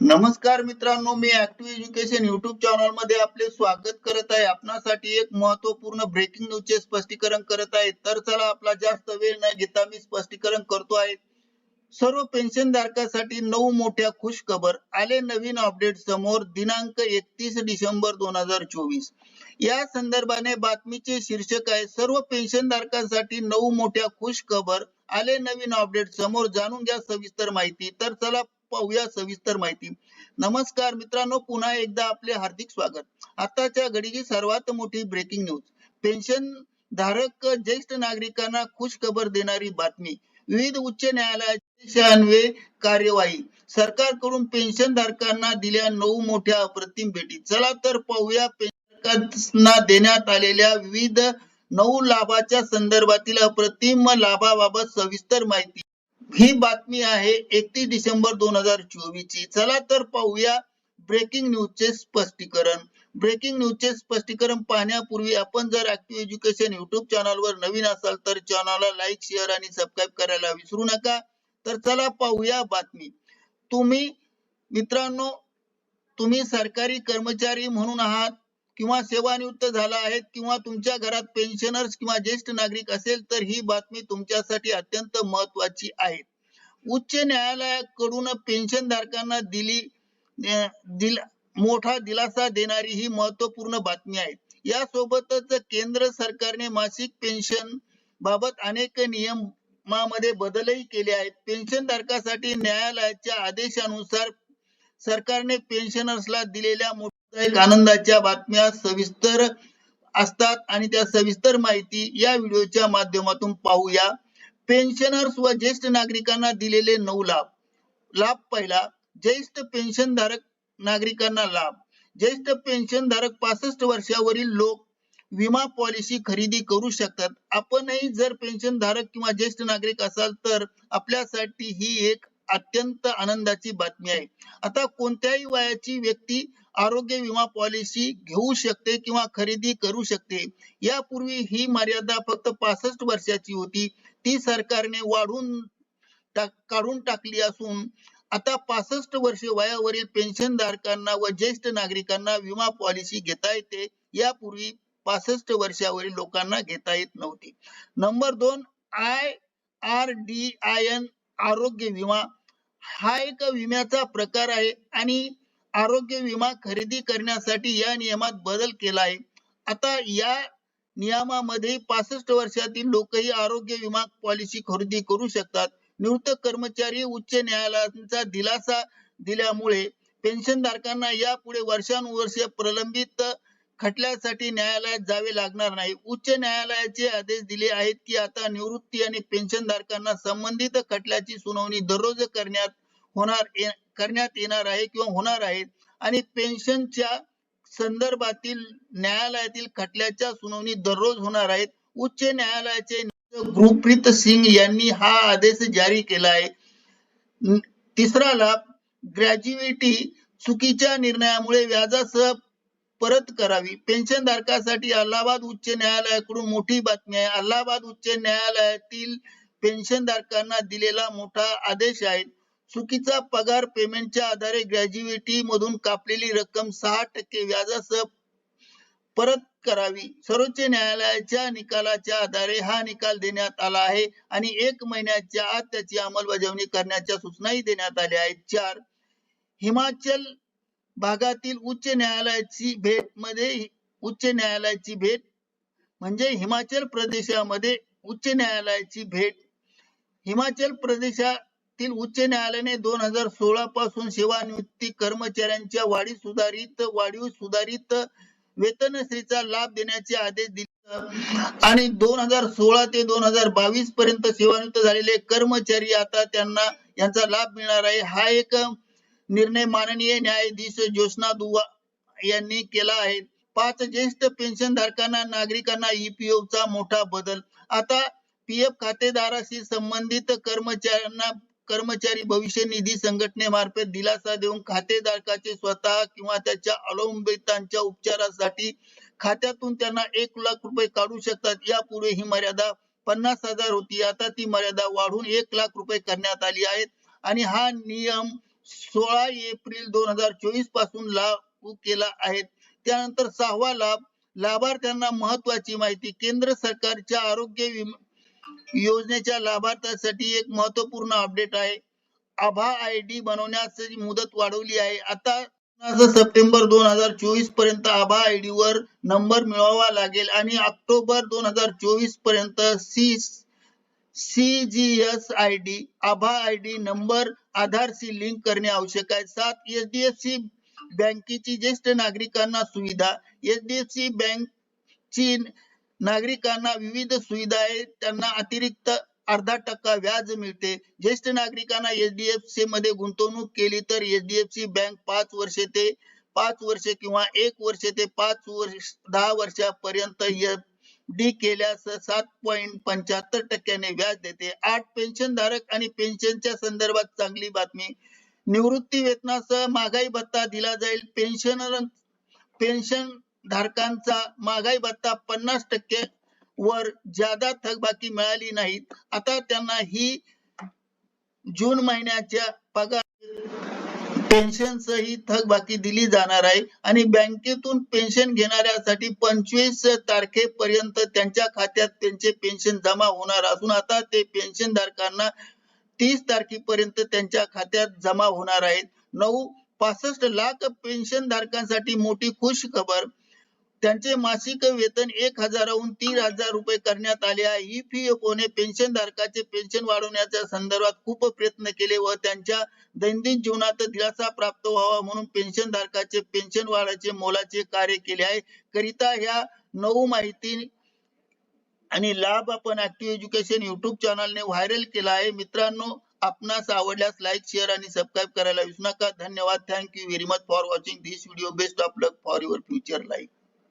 नमस्कार मित्रांनो मी ऍक्टिव्ह एज्युकेशन युट्यूब चॅनलमध्ये आपले स्वागत करत आहे. आपणासाठी एक महत्त्वपूर्ण ब्रेकिंग न्यूज चे स्पष्टीकरण करत आहे. तर चला आपला जास्त वेळ न घेता मी स्पष्टीकरण करतो आहे. सर्व पेन्शन धारकांसाठी नऊ मोठ्या खुश खबर आले नवीन अपडेट समोर दिनांक एकतीस डिसेंबर दोन हजार चोवीस. या संदर्भाने बातमीचे शीर्षक आहे सर्व पेन्शन धारकांसाठी नऊ मोठ्या खुश खबर आले नवीन अपडेट समोर जाणून घ्या सविस्तर माहिती. तर चला पाहूया सविस्तर माहिती. नमस्कार मित्रांनो पुन्हा एकदा आपले हार्दिक स्वागत. आताच्या घडीची सर्वात मोठी ब्रेकिंग न्यूज पेन्शन धारक ज्येष्ठ नागरिकांना खुश खबर देणारी बातमी. विविध उच्च न्यायालयाचे कार्यवाही. सरकारकडून पेन्शन धारकांना दिल्या नऊ मोठ्या अप्रतिम भेटी. चला तर पाहूया पेन्शनधारकांना देण्यात आलेल्या विविध नऊ लाभाच्या संदर्भातील अप्रतिम लाभाबाबत सविस्तर माहिती. ही बातमी आहे एकतीस डिसेंबर दोन हजार चोवीस ची चला तर पाहूया ब्रेकिंग न्यूजचे स्पष्टीकरण. ब्रेकिंग न्यूजचे स्पष्टीकरण पाहण्यापूर्वी आपण जर ऍक्टिव्ह एज्युकेशन युट्यूब चॅनलवर नवीन असाल तर चॅनलला लाईक शेअर आणि सबस्क्राईब करायला विसरू नका. तर चला पाहूया बातमी. तुम्ही मित्रांनो तुम्ही सरकारी कर्मचारी म्हणून आहात किंवा सेवानिवृत्त झाला आहेत किंवा तुमच्या घरात पेन्शनर्स किंवा ज्येष्ठ नागरिक असेल तर ही बातमी तुमच्यासाठी अत्यंत महत्वाची आहे. उच्च न्यायालयाकडून पेन्शन धारकांना दिली दिल मोठा दिलासा देणारी ही महत्त्वपूर्ण बातमी आहे. यासोबतच केंद्र सरकारने मासिक पेन्शन बाबत अनेक नियमामध्ये बदलही केले आहेत. पेन्शन धारकासाठी न्यायालयाच्या आदेशानुसार सरकारने पेन्शनर्सला दिलेल्या मोठ्या आनंदाच्या बातम्या सविस्तर असतात आणि त्या सविस्तर माहिती या व्हिडिओच्या माध्यमातून पाहूया. पेन्शनर्स व ज्येष्ठ नागरिकांना दिलेले नऊ लाभ. लाभ पहिला ज्येष्ठ पेन्शन धारक नागरिकांना लाभ. ज्येष्ठ पेन्शन धारक पासष्ट वर्षावरील लोक विमा पॉलिसी खरेदी करू शकतात. आपणही जर पेन्शन धारक किंवा ज्येष्ठ नागरिक असाल तर आपल्यासाठी ही एक अत्यंत आनंदाची बातमी आहे. आता कोणत्याही वयाची व्यक्ती आरोग्य विमा पॉलिसी घेऊ शकते किंवा खरेदी करू शकते. यापूर्वी ही मर्यादा फक्त पासष्ट वर्षाची होती. ती सरकारने वाढून टाक काढून टाकली असून आता पासष्ट वर्ष वयावरील पेन्शन धारकांना व ज्येष्ठ नागरिकांना विमा पॉलिसी घेता येते. यापूर्वी पासष्ट वर्षावरील लोकांना घेता येत नव्हती. नंबर दोन I R D I N आरोग्य विमा हा एक विम्याचा प्रकार आहे. आणि आरोग्य विमा खरेदी करण्यासाठी या नियमात बदल केला आहे. आता या नियमामध्ये पासष्ट वर्षातील लोकही आरोग्य विमा पॉलिसी खरेदी करू शकतात. निवृत्त कर्मचारी उच्च न्यायालयाचा दिलासा दिल्यामुळे पेन्शन धारकांना यापुढे वर्षानुवर्ष प्रलंबित खटल्यासाठी न्यायालयात जावे लागणार नाही. उच्च न्यायालयाचे आदेश दिले आहेत की आता निवृत्ती आणि पेन्शन धारकांना संबंधित खटल्याची सुनावणी दररोज करण्यात होणार करण्यात येणार आहे किंवा होणार आहे आणि पेन्शनच्या संदर्भातील न्यायालयातील खटल्याच्या सुनावणी दररोज होणार आहेत. उच्च न्यायालयाचे गुरप्रीत सिंग यांनी हा आदेश जारी केला आहे. तिसरा लाभ ग्रॅज्युएटी चुकीच्या निर्णयामुळे व्याजासह परत करावी. पेन्शन धारकासाठी अलाहाबाद उच्च न्यायालयाकडून मोठी बातमी आहे. अलाहाबाद उच्च न्यायालयातील पेन्शन धारकांना दिलेला मोठा आदेश आहे. चुकीचा पगार पेमेंटच्या आधारे ग्रॅज्युएटी मधून कापलेली रक्कम सहा टक्के व्याजासह परत करावी. सर्वोच्च न्यायालयाच्या निकालाच्या आधारे हा निकाल देण्यात आला आहे आणि एक महिन्याच्या आत त्याची अंमलबजावणी करण्याच्या सूचनाही देण्यात आल्या आहेत. चार हिमाचल भागातील उच्च न्यायालयाची भेटमध्ये उच्च न्यायालयाची भेट म्हणजे हिमाचल प्रदेशामध्ये उच्च न्यायालयाची भेट. हिमाचल प्रदेशातील उच्च न्यायालयाने दोन हजार सोळा पासून सेवानिवृत्ती कर्मचाऱ्यांच्या वाढीव सुधारित वाढीव सुधारित वेतनश्रीचा लाभ देण्याचे आदेश दिले. आणि दोन हजार सोळा ते दोन हजार बावीस पर्यंत सेवानिवृत्त झालेले कर्मचारी आता त्यांना यांचा लाभ मिळणार आहे. हा एक निर्णय माननीय न्यायाधीश ज्योत्ना दुवा यांनी केला आहे. पाच ज्येष्ठ पेन्शन धारकांना नागरिकांना ईपीएफ चा मोठा बदल. आता पीएफ खातेदाराशी संबंधित कर्मचाऱ्यांना कर्मचारी भविष्य निधी संघटनेमार्फत दिलासा देऊन खातेधारकाचे स्वतः किंवा त्याच्या अवलंबितांच्या उपचारासाठी खात्यातून त्यांना एक लाख रुपये काढू शकतात. यापूर्वी ही मर्यादा पन्नास हजार होती. आता ती मर्यादा वाढून एक लाख रुपये करण्यात आली आहे. आणि हा नियम सोळा एप्रिल दोन हजार चोवीसपासून लागू केला आहे. त्यानंतर सहावा लाभ लाभार्थ्यांना महत्वाची माहिती. केंद्र सरकारच्या आरोग्य विमा योजनेच्या लाभार्थ्यांसाठी एक महत्त्वपूर्ण अपडेट आहे. आभा आय डी बनवण्याची मुदत वाढवली आहे. आता सप्टेंबर दोन हजार चोवीसपर्यंत आभा आय डी वर नंबर मिळवावा लागेल आणि ऑक्टोबर दोन हजार चोवीसपर्यंत C C G I D Abha I D number आधारशी लिंक करणे आवश्यक आहे. सात एचडीएफसी बँकेची ज्येष्ठ नागरिकांना सुविधा. एचडीएफसी बँक ची नागरिकांना विविध सुविधा आहेत त्यांना अतिरिक्त अर्धा टक्का व्याज मिळते. ज्येष्ठ नागरिकांना एचडीएफसी मध्ये गुंतवणूक केली तर एचडीएफसी बँक पाच वर्षे ते पाच वर्षे किंवा एक वर्ष ते पाच वर्ष दहा वर्षापर्यंत डी केल्यास सात पॉईंट पंच्याहत्तर टक्क्याने व्याज देते. आठ पेन्शन धारक आणि पेन्शनच्या संदर्भात चांगली बातमी. निवृत्ती वेतनासह महागाई भत्ता दिला जाईल. पेन्शनर पेन्शन धारकांचा महागाई भत्ता पन्नास टक्के वर ज्यादा थकबाकी मिळाली नाही आता त्यांना ही जून महिन्याच्या पगार पेन्शन ही थकबाकी दिली जाणार आहे आणि बँकेतून पेन्शन घेणाऱ्यासाठी पंचवीस तारखेपर्यंत त्यांच्या खात्यात त्यांचे पेन्शन जमा होणार असून आता ते पेन्शन धारकांना तीस तारखेपर्यंत त्यांच्या खात्यात जमा होणार आहेत. नऊ पासष्ट लाख पेन्शन धारकांसाठी मोठी खुश खबर. त्यांचे मासिक वेतन एक हजाराहून तीन हजार रुपये करण्यात आले आहे. EPFO ने पेन्शन धारकाचे पेन्शन वाढवण्याच्या संदर्भात खूप प्रयत्न केले व त्यांच्या दैनंदिन जीवनात दिलासा प्राप्त व्हावा म्हणून पेन्शन धारकाचे पेन्शन वाढायचे मोलाचे कार्य केले आहे. करिता ह्या नऊ माहिती आणि लाभ आपण ऍक्टिव्ह एज्युकेशन युट्यूब चॅनलने व्हायरल केला आहे. मित्रांनो आपणास आवडल्यास लाईक शेअर आणि सबस्क्राईब करायला विसरू नका. धन्यवाद. Thank you very much for watching this video best of luck for your future life